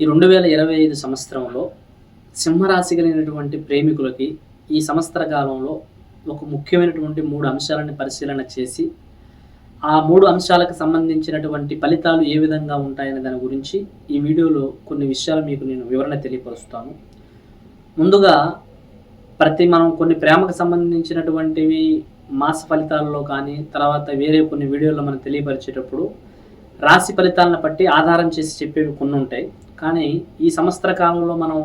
ఈ రెండు వేల ఇరవై ఐదు సంవత్సరంలో సింహరాశి కలిగినటువంటి ప్రేమికులకి ఈ సంవత్సర కాలంలో ఒక ముఖ్యమైనటువంటి మూడు అంశాలను పరిశీలన చేసి ఆ మూడు అంశాలకు సంబంధించినటువంటి ఫలితాలు ఏ విధంగా ఉంటాయనే దాని గురించి ఈ వీడియోలో కొన్ని విషయాలు మీకు నేను వివరణ తెలియపరుస్తాను. ముందుగా ప్రతి మనం కొన్ని ప్రేమకు సంబంధించినటువంటివి మాస ఫలితాల్లో కానీ తర్వాత వేరే కొన్ని వీడియోల్లో మనం తెలియపరిచేటప్పుడు రాశి ఫలితాలను బట్టి ఆధారం చేసి చెప్పేవి కొన్ని ఉంటాయి కానీ ఈ సంవత్సర కాలంలో మనం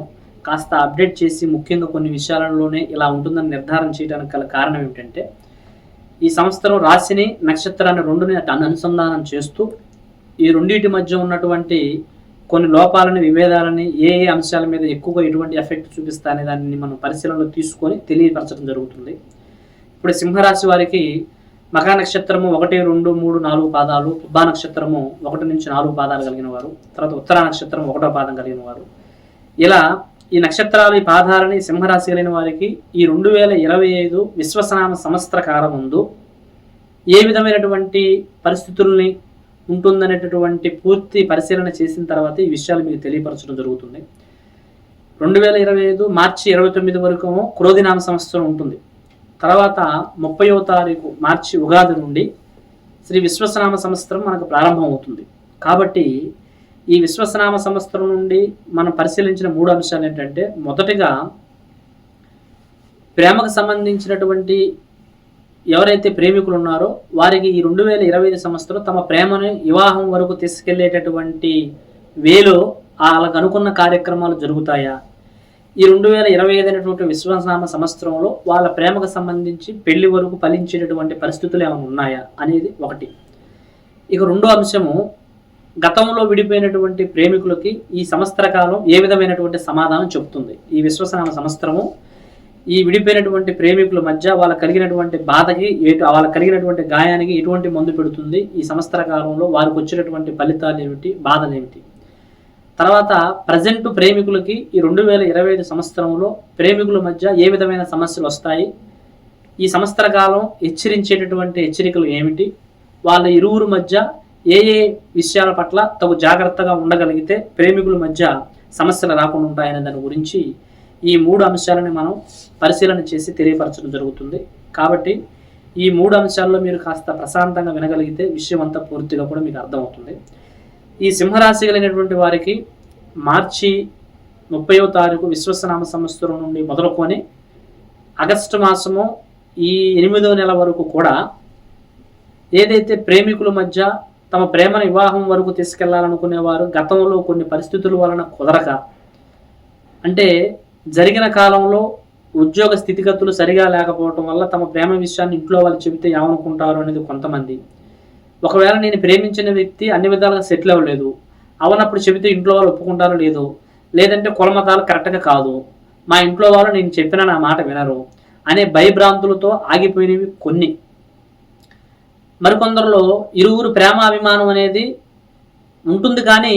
కాస్త అప్డేట్ చేసి ముఖ్యంగా కొన్ని విషయాలలోనే ఇలా ఉంటుందని నిర్ధారణ చేయడానికి గల కారణం ఏమిటంటే ఈ సంవత్సరం రాశిని నక్షత్రాన్ని రెండుని అనుసంధానం చేస్తూ ఈ రెండింటి మధ్య ఉన్నటువంటి కొన్ని లోపాలని విభేదాలని ఏ ఏ అంశాల మీద ఎక్కువగా ఎటువంటి ఎఫెక్ట్ చూపిస్తాయనే దాన్ని మనం పరిశీలనలో తీసుకొని తెలియపరచడం జరుగుతుంది. ఇప్పుడు సింహరాశి వారికి మఖా నక్షత్రము ఒకటి రెండు మూడు నాలుగు పాదాలు పుబ్బా నక్షత్రము ఒకటి నుంచి నాలుగు పాదాలు కలిగిన వారు తర్వాత ఉత్తర నక్షత్రం ఒకటో పాదం కలిగిన వారు. ఇలా ఈ నక్షత్రాలు ఈ పాదాలని సింహరాశి కలిగిన వారికి ఈ రెండు వేల ఇరవై ఐదు విశ్వసనామ సంవత్సర కాలం ముందు ఏ విధమైనటువంటి పరిస్థితుల్ని ఉంటుందనేటటువంటి పూర్తి పరిశీలన చేసిన తర్వాత ఈ విషయాలు మీకు తెలియపరచడం జరుగుతుంది. రెండు వేల ఇరవై ఐదు మార్చి ఇరవై తొమ్మిది వరకు క్రోధినామ సంవత్సరం ఉంటుంది. తర్వాత ముప్పయో తారీఖు మార్చి ఉగాది నుండి శ్రీ విశ్వసనామ సంవత్సరం మనకు ప్రారంభం అవుతుంది కాబట్టి ఈ విశ్వసనామ సంవత్సరం నుండి మనం పరిశీలించిన మూడు అంశాలు ఏంటంటే మొదటిగా ప్రేమకు సంబంధించినటువంటి ఎవరైతే ప్రేమికులు ఉన్నారో వారికి ఈ రెండు వేల ఇరవై ఐదు సంవత్సరం తమ ప్రేమను వివాహం వరకు తీసుకెళ్ళేటటువంటి వేలో వాళ్ళకు అనుకున్న కార్యక్రమాలు జరుగుతాయా? ఈ రెండు వేల ఇరవై ఐదు అనేటువంటి విశ్వనామ సంవత్సరంలో వాళ్ళ ప్రేమకు సంబంధించి పెళ్ళి వరకు ఫలించేటటువంటి పరిస్థితులు ఏమైనా ఉన్నాయా అనేది ఒకటి. ఇక రెండో అంశము గతంలో విడిపోయినటువంటి ప్రేమికులకి ఈ సంవత్సర కాలం ఏ విధమైనటువంటి సమాధానం చెబుతుంది? ఈ విశ్వసనామ సంవత్సరము ఈ విడిపోయినటువంటి ప్రేమికుల మధ్య వాళ్ళ కలిగినటువంటి బాధకి ఎటు వాళ్ళ కలిగినటువంటి గాయానికి ఎటువంటి మందు పెడుతుంది? ఈ సంవత్సర కాలంలో వారికి వచ్చినటువంటి ఫలితాలు ఏమిటి? బాధలు ఏమిటి? తర్వాత ప్రజెంట్ ప్రేమికులకి ఈ రెండు వేల ఇరవై ఐదు సంవత్సరంలో ప్రేమికుల మధ్య ఏ విధమైన సమస్యలు వస్తాయి? ఈ సంవత్సర కాలం హెచ్చరించేటటువంటి హెచ్చరికలు ఏమిటి? వాళ్ళ ఇరువురు మధ్య ఏ ఏ విషయాల పట్ల తగు జాగ్రత్తగా ఉండగలిగితే ప్రేమికుల మధ్య సమస్యలు రాకుండా ఉంటాయనే దాని గురించి ఈ మూడు అంశాలని మనం పరిశీలన చేసి తెలియపరచడం జరుగుతుంది. కాబట్టి ఈ మూడు అంశాల్లో మీరు కాస్త ప్రశాంతంగా వినగలిగితే విషయం అంతా పూర్తిగా కూడా మీకు అర్థమవుతుంది. ఈ సింహరాశి కలిగినటువంటి వారికి మార్చి ముప్పయో తారీఖు విశ్వసనామ సంవత్సరం నుండి మొదలుకొని ఆగస్టు మాసము ఈ ఎనిమిదో నెల వరకు కూడా ఏదైతే ప్రేమికుల మధ్య తమ ప్రేమను వివాహం వరకు తీసుకెళ్ళాలనుకునేవారు గతంలో కొన్ని పరిస్థితుల వలన కుదరక అంటే జరిగిన కాలంలో ఉద్యోగ స్థితిగతులు సరిగా లేకపోవటం వల్ల తమ ప్రేమ విషయాన్ని ఇంట్లో వాళ్ళు చెబితే ఏమనుకుంటారు అనేది కొంతమంది. ఒకవేళ నేను ప్రేమించిన వ్యక్తి అన్ని విధాలుగా సెటిల్ అవ్వలేదు అవనప్పుడు చెబితే ఇంట్లో వాళ్ళు ఒప్పుకుంటారో లేదో లేదంటే కులమతాలు కరెక్ట్గా కాదు మా ఇంట్లో వాళ్ళు నేను చెప్పిన నా మాట వినరు అనే భయభ్రాంతులతో ఆగిపోయినవి కొన్ని. మరికొందరిలో ఇరువురు ప్రేమ అభిమానం అనేది ఉంటుంది కానీ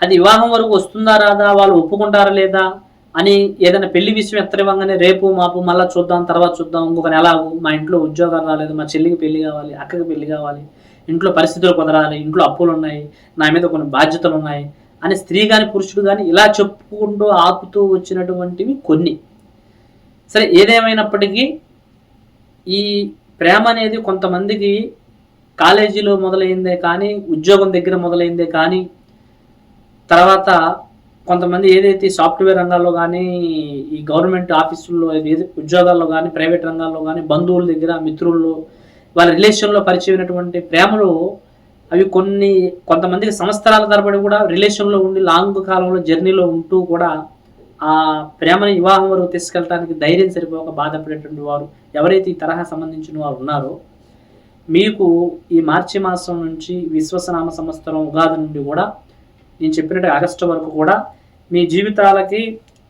అది వివాహం వరకు వస్తుందా రాదా వాళ్ళు ఒప్పుకుంటారా లేదా అని ఏదైనా పెళ్ళి విషయం ఎత్తరివ్వగానే రేపు మాపు మళ్ళీ చూద్దాం తర్వాత చూద్దాం ఇంకొక నెల మా ఇంట్లో ఉద్యోగాలు రాలేదు మా చెల్లికి పెళ్ళి కావాలి అక్కకి పెళ్ళి కావాలి ఇంట్లో పరిస్థితులు కుదరాలి ఇంట్లో అప్పులు ఉన్నాయి నా మీద కొన్ని బాధ్యతలు ఉన్నాయి అని స్త్రీ కానీ పురుషుడు కానీ ఇలా చెప్పుకుంటూ ఆపుతూ వచ్చినటువంటివి కొన్ని. సరే ఏదేమైనప్పటికీ ఈ ప్రేమ అనేది కొంతమందికి కాలేజీలో మొదలైందే కానీ ఉద్యోగం దగ్గర మొదలైందే కానీ తర్వాత కొంతమంది ఏదైతే సాఫ్ట్వేర్ రంగాల్లో కానీ ఈ గవర్నమెంట్ ఆఫీసుల్లో ఏది ఉద్యోగాల్లో కానీ ప్రైవేట్ రంగాల్లో కానీ బంధువుల దగ్గర మిత్రుల్లో వాళ్ళ రిలేషన్లో పరిచయమైనటువంటి ప్రేమలు అవి కొన్ని కొంతమందికి సంవత్సరాల తరబడి కూడా రిలేషన్లో ఉండి లాంగ్ కాలంలో జర్నీలో ఉంటూ కూడా ఆ ప్రేమని వివాహం వరకు తీసుకెళ్ళడానికి ధైర్యం సరిపోక బాధపడేటువంటి వారు ఎవరైతే ఈ తరహా సంబంధించిన వారు ఉన్నారో మీకు ఈ మార్చి మాసం నుంచి విశ్వసనామ సంవత్సరం ఉగాది నుండి కూడా నేను చెప్పినట్టు ఆగస్టు వరకు కూడా మీ జీవితాలకి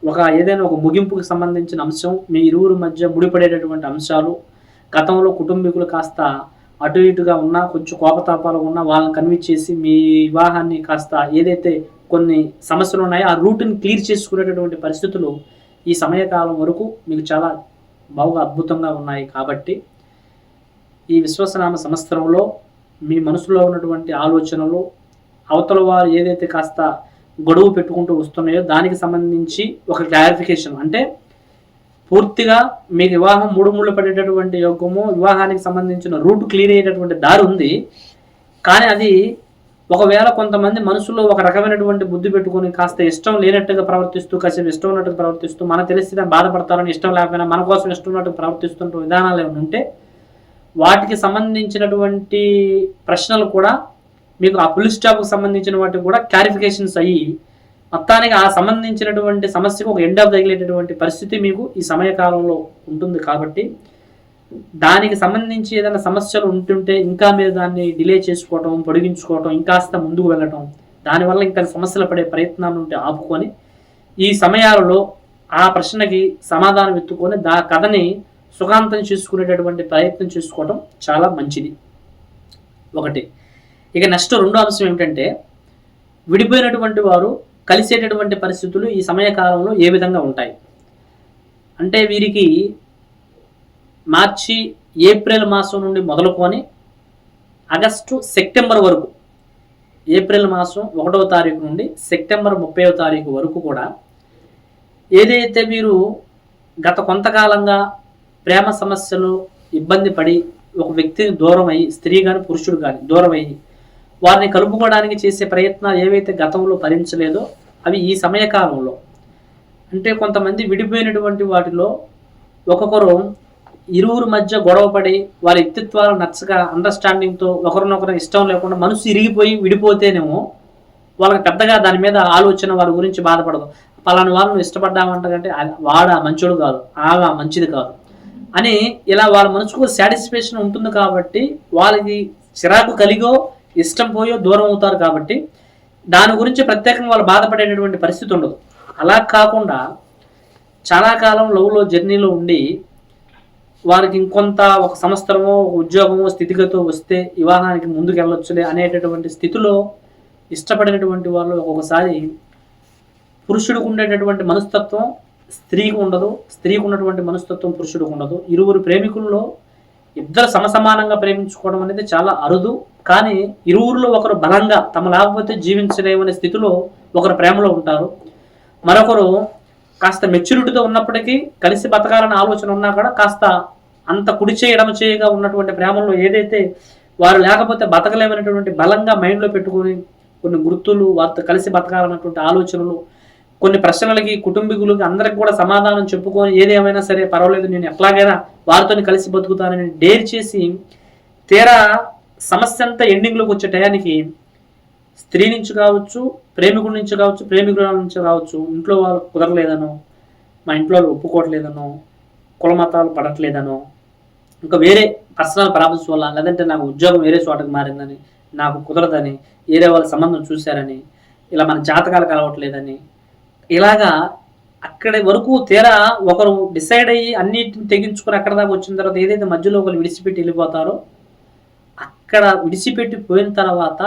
ఒక ఏదైనా ఒక ముగింపుకు సంబంధించిన అంశం మీ ఇరువురు మధ్య ముడిపడేటటువంటి అంశాలు గతంలో కుటుంబీకులు కాస్త అటు ఇటుగా ఉన్నా కొంచెం కోపతాపాలు ఉన్నా వాళ్ళని కన్విన్స్ చేసి మీ వివాహాన్ని కాస్త ఏదైతే కొన్ని సమస్యలు ఉన్నాయో ఆ రూట్ని క్లియర్ చేసుకునేటటువంటి పరిస్థితులు ఈ సమయకాలం వరకు మీకు చాలా బాగా అద్భుతంగా ఉన్నాయి కాబట్టి ఈ విశ్వసనామ సంవత్సరంలో మీ మనసులో ఉన్నటువంటి ఆలోచనలు అవతల వారు ఏదైతే కాస్త గొడవ పెట్టుకుంటూ వస్తున్నాయో దానికి సంబంధించి ఒక క్లారిఫికేషన్ అంటే పూర్తిగా మీకు వివాహం మూడు ముళ్ళు పడేటటువంటి యోగము వివాహానికి సంబంధించిన రూట్ క్లియర్ అయ్యేటటువంటి దారి ఉంది. కానీ అది ఒకవేళ కొంతమంది మనసులో ఒక రకమైనటువంటి బుద్ధి పెట్టుకొని కాస్త ఇష్టం లేనట్టుగా ప్రవర్తిస్తూ కాసేపు ఇష్టం ఉన్నట్టుగా ప్రవర్తిస్తూ మన తెలిసి బాధపడతారని ఇష్టం లేకపోయినా మన కోసం ఇష్టం ఉన్నట్టుగా ప్రవర్తిస్తున్న విధానాలు ఏమైనా ఉంటే వాటికి సంబంధించినటువంటి ప్రశ్నలు కూడా మీకు ఆ పులి స్టాప్కి సంబంధించిన వాటికి కూడా క్లారిఫికేషన్స్ అయ్యి మొత్తానికి ఆ సంబంధించినటువంటి సమస్యకు ఒక ఎండ ఆఫ్ తగిలేటటువంటి పరిస్థితి మీకు ఈ సమయకాలంలో ఉంటుంది కాబట్టి దానికి సంబంధించి ఏదైనా సమస్యలు ఉంటుంటే ఇంకా మీరు దాన్ని డిలే చేసుకోవటం పొడిగించుకోవటం ఇంకాస్త ముందుకు వెళ్ళటం దానివల్ల ఇంకా సమస్యలు పడే ప్రయత్నాలు ఉంటే ఆపుకొని ఈ సమయాలలో ఆ ప్రశ్నకి సమాధానం ఎత్తుకొని దా కథని సుఖాంతం చేసుకునేటటువంటి ప్రయత్నం చేసుకోవడం చాలా మంచిది. ఒకటి. ఇక నెక్స్ట్ రెండో అంశం ఏమిటంటే విడిపోయినటువంటి వారు కలిసేటటువంటి పరిస్థితులు ఈ సమయకాలంలో ఏ విధంగా ఉంటాయి? అంటే వీరికి మార్చి ఏప్రిల్ మాసం నుండి మొదలుకొని ఆగస్టు సెప్టెంబర్ వరకు ఏప్రిల్ మాసం ఒకటవ తారీఖు నుండి సెప్టెంబర్ ముప్పైవ తారీఖు వరకు కూడా ఏదైతే మీరు గత కొంతకాలంగా ప్రేమ సమస్యలు ఇబ్బంది పడి ఒక వ్యక్తిని దూరం అయ్యి స్త్రీ కానీ పురుషుడు కానీ దూరమయ్యి వారిని కలుపుకోవడానికి చేసే ప్రయత్నాలు ఏవైతే గతంలో భరించలేదో అవి ఈ సమయకాలంలో. అంటే కొంతమంది విడిపోయినటువంటి వాటిలో ఒక్కొక్కరు ఇరువురు మధ్య గొడవపడి వారి వ్యక్తిత్వాలు నచ్చక అండర్స్టాండింగ్తో ఒకరినొకరు ఇష్టం లేకుండా మనసు ఇరిగిపోయి విడిపోతేనేమో వాళ్ళకి పెద్దగా దాని మీద ఆలోచన వారి గురించి బాధపడదు. పలాని వాళ్ళను ఇష్టపడ్డామంటే వాడా మంచోడు కాదు ఆమె మంచిది కాదు అని ఇలా వాళ్ళ మనసుకు సాటిస్ఫాక్షన్ ఉంటుంది కాబట్టి వాళ్ళకి చిరాకు కలిగో ఇష్టం పోయో దూరం అవుతారు కాబట్టి దాని గురించి ప్రత్యేకంగా వాళ్ళు బాధపడేటటువంటి పరిస్థితి ఉండదు. అలా కాకుండా చాలా కాలం లవ్లో జర్నీలో ఉండి వారికి ఇంకొంత ఒక సంవత్సరమో ఒక ఉద్యోగమో స్థితిగతో వస్తే వివాహానికి ముందుకు వెళ్ళొచ్చులే అనేటటువంటి స్థితిలో ఇష్టపడినటువంటి వాళ్ళు ఒక్కొక్కసారి పురుషుడికి ఉండేటటువంటి మనస్తత్వం స్త్రీకి ఉండదు స్త్రీకి ఉన్నటువంటి మనస్తత్వం పురుషుడికి ఉండదు. ఇరువురు ప్రేమికుల్లో ఇద్దరు సమసమానంగా ప్రేమించుకోవడం అనేది చాలా అరుదు. కానీ ఇరువురిలో ఒకరు బలంగా తమ లేకపోతే జీవించలేమనే స్థితిలో ఒకరు ప్రేమలో ఉంటారు. మరొకరు కాస్త మెచ్యూరిటీతో ఉన్నప్పటికీ కలిసి బతకాలనే ఆలోచన ఉన్నా కూడా కాస్త అంత కుడి చేయి ఎడమ చేయగా ఉన్నటువంటి ప్రేమలో ఏదైతే వారు లేకపోతే బతకలేమనేటువంటి బలంగా మైండ్లో పెట్టుకొని కొన్ని గుర్తులు వారితో కలిసి బతకాలన్నటువంటి ఆలోచనలు కొన్ని ప్రశ్నలకి కుటుంబీకులకి అందరికి కూడా సమాధానం చెప్పుకొని ఏదేమైనా సరే పర్వాలేదు నేను ఎట్లాగైనా వారితో కలిసి బతుకుతానని డేర్ చేసి తీరా సమస్య అంతా ఎండింగ్లోకి వచ్చే టయానికి స్త్రీ నుంచి కావచ్చు ప్రేమికుడి నుంచి కావచ్చు ప్రేమికుల నుంచి కావచ్చు ఇంట్లో వాళ్ళు కుదరలేదనో మా ఇంట్లో వాళ్ళు ఒప్పుకోవట్లేదనో కులమతాలు పడట్లేదనో ఇంకా వేరే పర్సనల్ ప్రాబ్లమ్స్ వల్ల లేదంటే నాకు ఉద్యోగం వేరే చోటకి మారిందని నాకు కుదరదని వేరే వాళ్ళ సంబంధం చూశారని ఇలా మన జాతకాలు కలవట్లేదని ఇలాగా అక్కడి వరకు తీరా ఒకరు డిసైడ్ అయ్యి అన్నిటిని తెగించుకొని అక్కడ దాకా వచ్చిన తర్వాత ఏదైతే మధ్యలో ఒకరు విడిచిపెట్టి వెళ్ళిపోతారో అక్కడ విడిచిపెట్టి పోయిన తర్వాత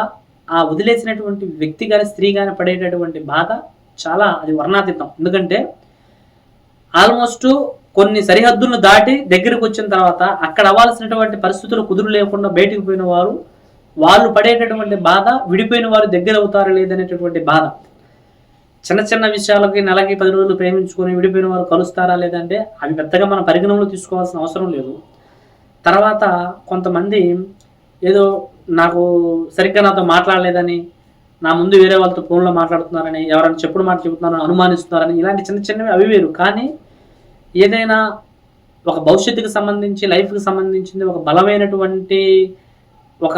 ఆ వదిలేసినటువంటి వ్యక్తి కానీ స్త్రీ కానీ పడేటటువంటి బాధ చాలా అది వర్ణాతీతం. ఎందుకంటే ఆల్మోస్ట్ కొన్ని సరిహద్దులను దాటి దగ్గరికి వచ్చిన తర్వాత అక్కడ అవ్వాల్సినటువంటి పరిస్థితులు కుదురు లేకుండా బయటికి పోయిన వారు వాళ్ళు పడేటటువంటి బాధ విడిపోయిన వారు దగ్గర అవుతారు లేదనేటటువంటి బాధ. చిన్న చిన్న విషయాలకి నెలకి పది రోజులు ప్రేమించుకొని విడిపోయిన వారు కలుస్తారా లేదంటే అవి పెద్దగా మనం పరిగణనలో తీసుకోవాల్సిన అవసరం లేదు. తర్వాత కొంతమంది ఏదో నాకు సరిగ్గా నాతో మాట్లాడలేదని నా ముందు వేరే వాళ్ళతో ఫోన్లో మాట్లాడుతున్నారని ఎవరైనా చెప్పుడు మాట చెబుతున్నారని అనుమానిస్తున్నారని ఇలాంటి చిన్న చిన్నవి అవి వేరు. కానీ ఏదైనా ఒక భవిష్యత్తుకి సంబంధించి లైఫ్కి సంబంధించింది ఒక బలమైనటువంటి ఒక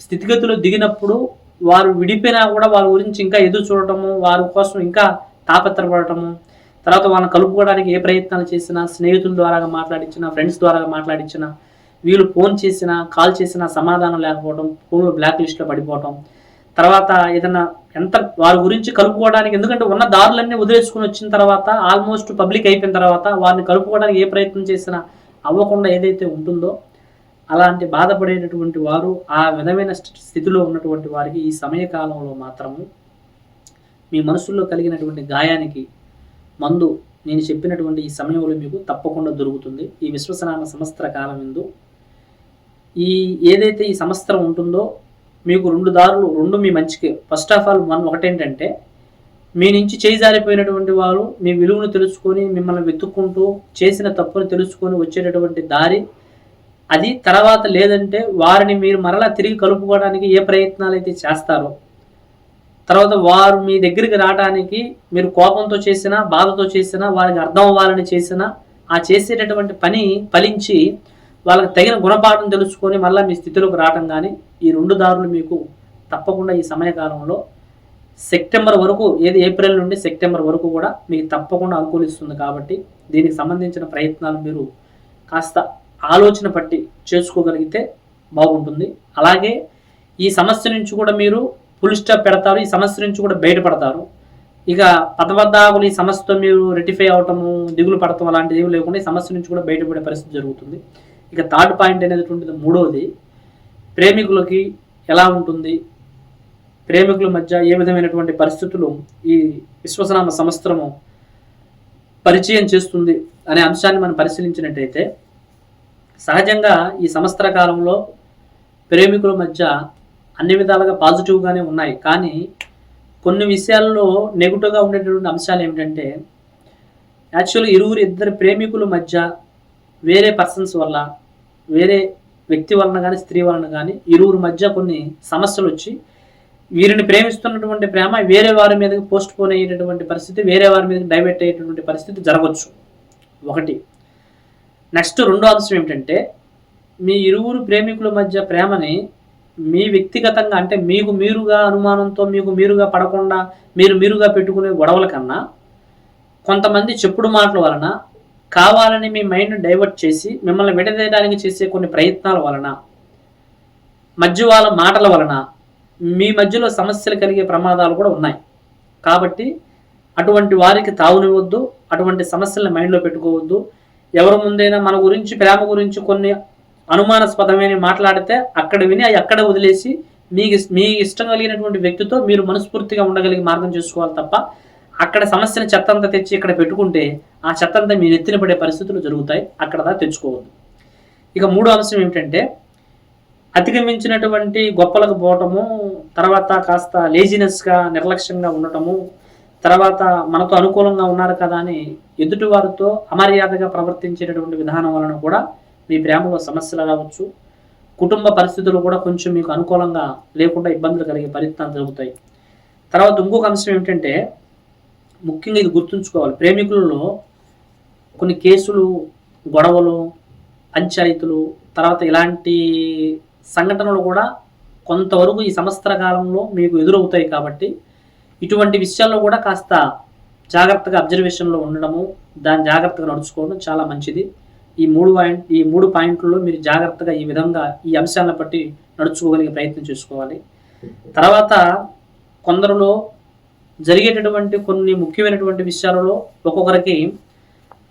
స్థితిగతులు దిగినప్పుడు వారు విడిపోయినా కూడా వారి గురించి ఇంకా ఎదురు చూడటము వారి కోసం ఇంకా తాపత్రపడటము తర్వాత వాళ్ళని కలుపుకోవడానికి ఏ ప్రయత్నాలు చేసినా స్నేహితుల ద్వారా మాట్లాడించినా ఫ్రెండ్స్ ద్వారా మాట్లాడించినా వీళ్ళు ఫోన్ చేసినా కాల్ చేసినా సమాధానం లేకపోవడం ఫోన్లో బ్లాక్ లిస్ట్లో పడిపోవటం. తర్వాత ఏదైనా ఎంత వారి గురించి కలుపుకోవడానికి ఎందుకంటే ఉన్న దారులన్నీ వదిలేసుకుని వచ్చిన తర్వాత ఆల్మోస్ట్ పబ్లిక్ అయిపోయిన తర్వాత వారిని కలుపుకోవడానికి ఏ ప్రయత్నం చేసినా అవ్వకుండా ఏదైతే ఉంటుందో అలాంటి బాధపడేటటువంటి వారు ఆ విధమైన స్థి- స్థితిలో ఉన్నటువంటి వారికి ఈ సమయకాలంలో మాత్రము మీ మనసుల్లో కలిగినటువంటి గాయానికి మందు నేను చెప్పినటువంటి ఈ సమయంలో మీకు తప్పకుండా దొరుకుతుంది. ఈ విశ్వసనామ సంవత్సర కాలం ఎందు ఈ ఏదైతే ఈ సంవత్సరం ఉంటుందో మీకు రెండు దారులు రెండు మీ మంచికి. ఫస్ట్ ఆఫ్ ఆల్ వన్ ఒకటేంటంటే మీ నుంచి చేజారిపోయినటువంటి వారు మీ విలువను తెలుసుకొని మిమ్మల్ని వెతుక్కుంటూ చేసిన తప్పును తెలుసుకొని వచ్చేటటువంటి దారి అది తర్వాత లేదంటే వారిని మీరు మరలా తిరిగి కలుపుకోవడానికి ఏ ప్రయత్నాలు అయితే చేస్తారో తర్వాత వారు మీ దగ్గరికి రావడానికి మీరు కోపంతో చేసినా బాధతో చేసినా వారికి అర్థం అవ్వాలని చేసినా ఆ చేసేటటువంటి పని ఫలించి వాళ్ళకి తగిన గుణపాఠం తెలుసుకొని మళ్ళీ మీ స్థితిలోకి రావటం కానీ ఈ రెండు దారులు మీకు తప్పకుండా ఈ సమయకాలంలో సెప్టెంబర్ వరకు ఏది ఏప్రిల్ నుండి సెప్టెంబర్ వరకు కూడా మీకు తప్పకుండా అనుకూలిస్తుంది కాబట్టి దీనికి సంబంధించిన ప్రయత్నాలు మీరు కాస్త ఆలోచన పట్టి చేసుకోగలిగితే బాగుంటుంది. అలాగే ఈ సమస్య నుంచి కూడా మీరు ఫుల్ స్టాప్ పెడతారు ఈ సమస్య నుంచి కూడా బయటపడతారు. ఇక పదబద్ధాకులు ఈ సమస్యతో మీరు రెటిఫై అవటము దిగులు పడటం అలాంటివి లేకుండా ఈ సమస్య నుంచి కూడా బయటపడే పరిస్థితి జరుగుతుంది. ఇక థర్డ్ పాయింట్ అనేటువంటిది మూడవది ప్రేమికులకి ఎలా ఉంటుంది? ప్రేమికుల మధ్య ఏ విధమైనటువంటి పరిస్థితులు ఈ విశ్వసనామ సంవత్సరము పరిచయం చేస్తుంది అనే అంశాన్ని మనం పరిశీలించినట్టయితే సహజంగా ఈ సంవత్సర కాలంలో ప్రేమికుల మధ్య అన్ని విధాలుగా పాజిటివ్గానే ఉన్నాయి. కానీ కొన్ని విషయాల్లో నెగిటివ్గా ఉండేటటువంటి అంశాలు ఏమిటంటే యాక్చువల్లీ ఇరువురు ఇద్దరు ప్రేమికుల మధ్య వేరే పర్సన్స్ వల్ల వేరే వ్యక్తి వలన కానీ స్త్రీ వలన కానీ ఇరువురు మధ్య కొన్ని సమస్యలు వచ్చి వీరిని ప్రేమిస్తున్నటువంటి ప్రేమ వేరే వారి మీదకి పోస్ట్ పోన్ అయ్యేటటువంటి పరిస్థితి వేరే వారి మీదకి డైవర్ట్ అయ్యేటటువంటి పరిస్థితి జరగవచ్చు ఒకటి. నెక్స్ట్ రెండో అంశం ఏమిటంటే మీ ఇరువురు ప్రేమికుల మధ్య ప్రేమని మీ వ్యక్తిగతంగా అంటే మీకు మీరుగా అనుమానంతో మీకు మీరుగా పడకుండా మీరు మీరుగా పెట్టుకునే గొడవల కన్నా కొంతమంది చెప్పుడు మాటల వలన కావాలని మీ మైండ్ డైవర్ట్ చేసి మిమ్మల్ని విడదీయడానికి చేసే కొన్ని ప్రయత్నాల వలన మధ్య వాళ్ళ మాటల వలన మీ మధ్యలో సమస్యలు కలిగే ప్రమాదాలు కూడా ఉన్నాయి. కాబట్టి అటువంటి వారికి తావునివ్వద్దు అటువంటి సమస్యలను మైండ్లో పెట్టుకోవద్దు. ఎవరి ముందైనా మన గురించి ప్రేమ గురించి కొన్ని అనుమానాస్పదమైన మాట్లాడితే అక్కడ విని అవి అక్కడ వదిలేసి మీకు మీ ఇష్టం కలిగినటువంటి వ్యక్తితో మీరు మనస్ఫూర్తిగా ఉండగలిగే మార్గం చేసుకోవాలి తప్ప అక్కడ సమస్యని చెత్తంతా తెచ్చి ఇక్కడ పెట్టుకుంటే ఆ చెత్తంతా మీ నెత్తిన పడే పరిస్థితులు జరుగుతాయి. అక్కడ దా తెచ్చుకోవద్దు. ఇక మూడో అంశం ఏమిటంటే అతిగమించినటువంటి గొప్పలకు పోవటము తర్వాత కాస్త లేజినెస్గా నిర్లక్ష్యంగా ఉండటము తర్వాత మనతో అనుకూలంగా ఉన్నారు కదా అని ఎదుటి వారితో అమర్యాదగా ప్రవర్తించేటటువంటి విధానం వలన కూడా మీ ప్రేమలో సమస్యలు రావచ్చు. కుటుంబ పరిస్థితులు కూడా కొంచెం మీకు అనుకూలంగా లేకుండా ఇబ్బందులు కలిగే పరిస్థితులు జరుగుతాయి. తర్వాత ఇంకొక అంశం ఏమిటంటే ముఖ్యంగా ఇది గుర్తుంచుకోవాలి. ప్రేమికులలో కొన్ని కేసులు గొడవలు పంచాయతీలు తర్వాత ఇలాంటి సంఘటనలు కూడా కొంతవరకు ఈ సంవత్సర కాలంలో మీకు ఎదురవుతాయి కాబట్టి ఇటువంటి విషయాల్లో కూడా కాస్త జాగ్రత్తగా అబ్జర్వేషన్లో ఉండడము దాన్ని జాగ్రత్తగా నడుచుకోవడం చాలా మంచిది. ఈ మూడు పాయింట్ ఈ మూడు పాయింట్లలో మీరు జాగ్రత్తగా ఈ విధంగా ఈ అంశాలను బట్టి నడుచుకోగలిగే ప్రయత్నం చేసుకోవాలి. తర్వాత కొందరిలో జరిగేటటువంటి కొన్ని ముఖ్యమైనటువంటి విషయాలలో ఒక్కొక్కరికి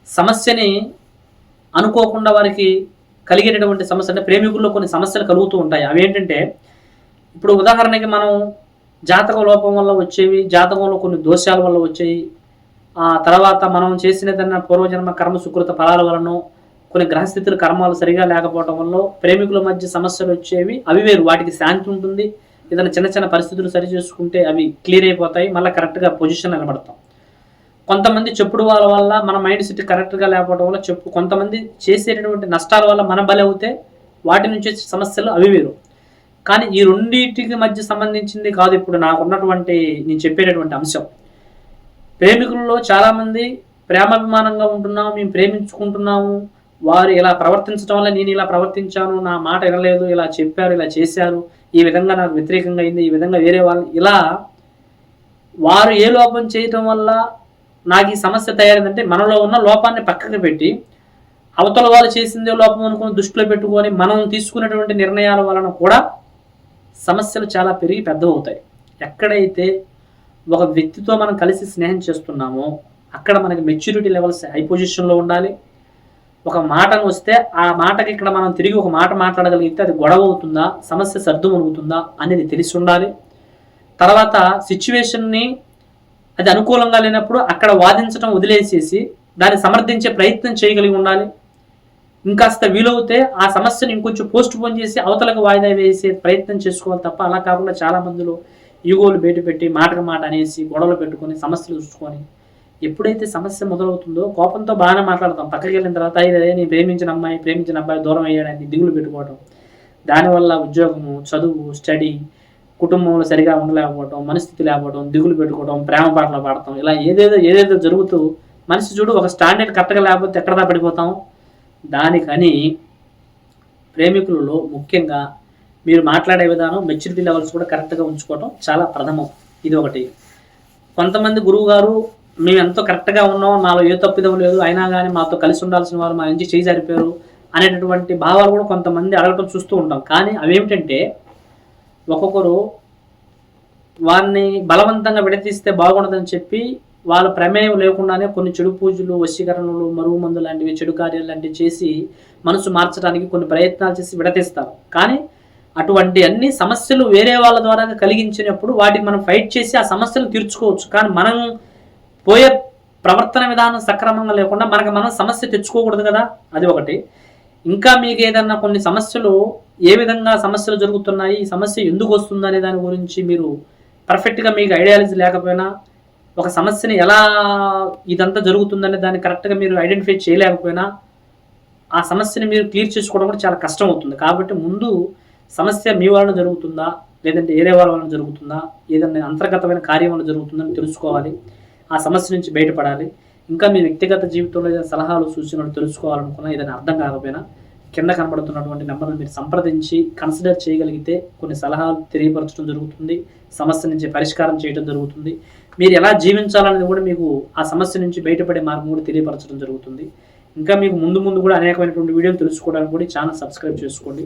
సమస్యని అనుకోకుండా వారికి కలిగేటటువంటి సమస్య అంటే ప్రేమికుల్లో కొన్ని సమస్యలు కలుగుతూ ఉంటాయి. అవి ఏంటంటే ఇప్పుడు ఉదాహరణకి మనం జాతక లోపం వల్ల వచ్చేవి జాతకంలో కొన్ని దోషాల వల్ల వచ్చేవి ఆ తర్వాత మనం చేసిన పూర్వజన్మ కర్మ సుకృత ఫలాల వలన కొన్ని గ్రహస్థితుల కర్మాలు సరిగా లేకపోవడం వల్ల ప్రేమికుల మధ్య సమస్యలు వచ్చేవి అవి వేరు. వాటికి శాంతి ఉంటుంది ఏదైనా చిన్న చిన్న పరిస్థితులు సరి చేసుకుంటే అవి క్లియర్ అయిపోతాయి మళ్ళీ కరెక్ట్గా పొజిషన్ నిలబడతాం. కొంతమంది చెప్పుడు వాళ్ళ వల్ల మన మైండ్ సెట్ కరెక్ట్గా లేకపోవడం వల్ల చెప్పు కొంతమంది చేసేటటువంటి నష్టాల వల్ల మన బలి అవుతే వాటి నుంచి వచ్చే సమస్యలు అవి వేరు. కానీ ఈ రెండింటికి మధ్య సంబంధించింది కాదు ఇప్పుడు నాకు ఉన్నటువంటి నేను చెప్పేటటువంటి అంశం. ప్రేమికుల్లో చాలామంది ప్రేమాభిమానంగా ఉంటున్నాము మేము ప్రేమించుకుంటున్నాము వారు ఇలా ప్రవర్తించడం వల్ల నేను ఇలా ప్రవర్తించాను నా మాట వినలేదు ఇలా చెప్పారు ఇలా చేశారు ఈ విధంగా నాకు వ్యతిరేకంగా అయింది ఈ విధంగా వేరే వాళ్ళు ఇలా వారు ఏ లోపం చేయటం వల్ల నాకు ఈ సమస్య తయారైందంటే మనలో ఉన్న లోపాన్ని పక్కకు పెట్టి అవతల వాళ్ళు చేసిందే లోపం అనుకుని దృష్టిలో పెట్టుకొని మనం తీసుకున్నటువంటి నిర్ణయాల వలన కూడా సమస్యలు చాలా పెరిగి పెద్దవవుతాయి. ఎక్కడైతే ఒక వ్యక్తితో మనం కలిసి స్నేహం చేస్తున్నామో అక్కడ మనకి మెచ్యూరిటీ లెవెల్స్ హై పొజిషన్లో ఉండాలి. ఒక మాటను వస్తే ఆ మాటకి ఇక్కడ మనం తిరిగి ఒక మాట మాట్లాడగలిగితే అది గొడవ అవుతుందా సమస్య సర్దు మరుగుతుందా అనేది తెలిసి ఉండాలి తర్వాత సిచ్యువేషన్ని అది అనుకూలంగా లేనప్పుడు అక్కడ వాదించడం వదిలేసేసి దాన్ని సమర్థించే ప్రయత్నం చేయగలిగి ఉండాలి. ఇంకాస్త వీలవుతే ఆ సమస్యను ఇంకొంచెం పోస్ట్ పోన్ చేసి అవతలకు వాయిదా వేసే ప్రయత్నం చేసుకోవాలి తప్ప అలా కాకుండా చాలా మందిలో ఈగోలు బయట పెట్టి మాటకు మాట అనేసి గొడవలు పెట్టుకొని సమస్యలు చూసుకొని ఎప్పుడైతే సమస్య మొదలవుతుందో కోపంతో బాగానే మాట్లాడతాం. పక్కకి వెళ్ళిన తర్వాత ఇదే నేను ప్రేమించిన అమ్మాయి ప్రేమించిన అబ్బాయి దూరం అయ్యాడని దిగులు పెట్టుకోవడం దానివల్ల ఉద్యోగము చదువు స్టడీ కుటుంబంలో సరిగా ఉండలేకపోవడం మనస్థితి లేకపోవడం దిగులు పెట్టుకోవడం ప్రేమ పాటలు పాడటం ఇలా ఏదేదో ఏదేదో జరుగుతూ మనిషి చూడు ఒక స్టాండర్డ్ కరెక్ట్గా లేకపోతే ఎక్కడ పడిపోతాం? దానికని ప్రేమికులలో ముఖ్యంగా మీరు మాట్లాడే విధానం మెచ్యూరిటీ లెవెల్స్ కూడా కరెక్ట్గా ఉంచుకోవడం చాలా ప్రథమం. ఇది ఒకటి. కొంతమంది గురువు గారు మేము ఎంతో కరెక్ట్గా ఉన్నాం నాలో ఏ తప్పిదం లేదు అయినా కానీ మాతో కలిసి ఉండాల్సిన వారు మా నుంచి చేయి జరిపారు అనేటటువంటి భావాలు కూడా కొంతమంది అడగటం చూస్తూ ఉంటాం. కానీ అవేమిటంటే ఒక్కొక్కరు వారిని బలవంతంగా విడదీస్తే బాగుండదని చెప్పి వాళ్ళ ప్రమేయం లేకుండానే కొన్ని చెడు పూజలు వశీకరణలు మరుగు మందు లాంటివి చెడు కార్యాలు లాంటివి చేసి మనసు మార్చడానికి కొన్ని ప్రయత్నాలు చేసి విడతీస్తారు కానీ అటువంటి అన్ని సమస్యలు వేరే వాళ్ళ ద్వారా కలిగించినప్పుడు వాటికి మనం ఫైట్ చేసి ఆ సమస్యలు తీర్చుకోవచ్చు. కానీ మనం పోయే ప్రవర్తన విధానం సక్రమంగా లేకుండా మనకు మనం సమస్య తెచ్చుకోకూడదు కదా? అది ఒకటి. ఇంకా మీకు ఏదన్నా కొన్ని సమస్యలు ఏ విధంగా సమస్యలు జరుగుతున్నాయి ఈ సమస్య ఎందుకు వస్తుంది అనే దాని గురించి మీరు పర్ఫెక్ట్గా మీకు ఐడియాలజీ లేకపోయినా ఒక సమస్యని ఎలా ఇదంతా జరుగుతుందనే దాన్ని కరెక్ట్గా మీరు ఐడెంటిఫై చేయలేకపోయినా ఆ సమస్యని మీరు క్లియర్ చేసుకోవడం కూడా చాలా కష్టం అవుతుంది. కాబట్టి ముందు సమస్య మీ వలన జరుగుతుందా? లేదంటే వేరే వాళ్ళ వలన జరుగుతుందా? ఏదైనా అంతర్గతమైన కార్యం వలన జరుగుతుందని తెలుసుకోవాలి. ఆ సమస్య నుంచి బయటపడాలి. ఇంకా మీ వ్యక్తిగత జీవితంలో ఏదైనా సలహాలు సూచనలు తెలుసుకోవాలనుకున్నా ఏదైనా అర్థం కాకపోయినా కింద కనబడుతున్నటువంటి నెంబర్ను మీరు సంప్రదించి కన్సిడర్ చేయగలిగితే కొన్ని సలహాలు తెలియపరచడం జరుగుతుంది. సమస్య నుంచి పరిష్కారం చేయడం జరుగుతుంది. మీరు ఎలా జీవించాలనేది కూడా మీకు ఆ సమస్య నుంచి బయటపడే మార్గం కూడా తెలియపరచడం జరుగుతుంది. ఇంకా మీకు ముందు ముందు కూడా అనేకమైనటువంటి వీడియోలు తెలుసుకోవడానికి కూడా ఛానల్ సబ్స్క్రైబ్ చేసుకోండి.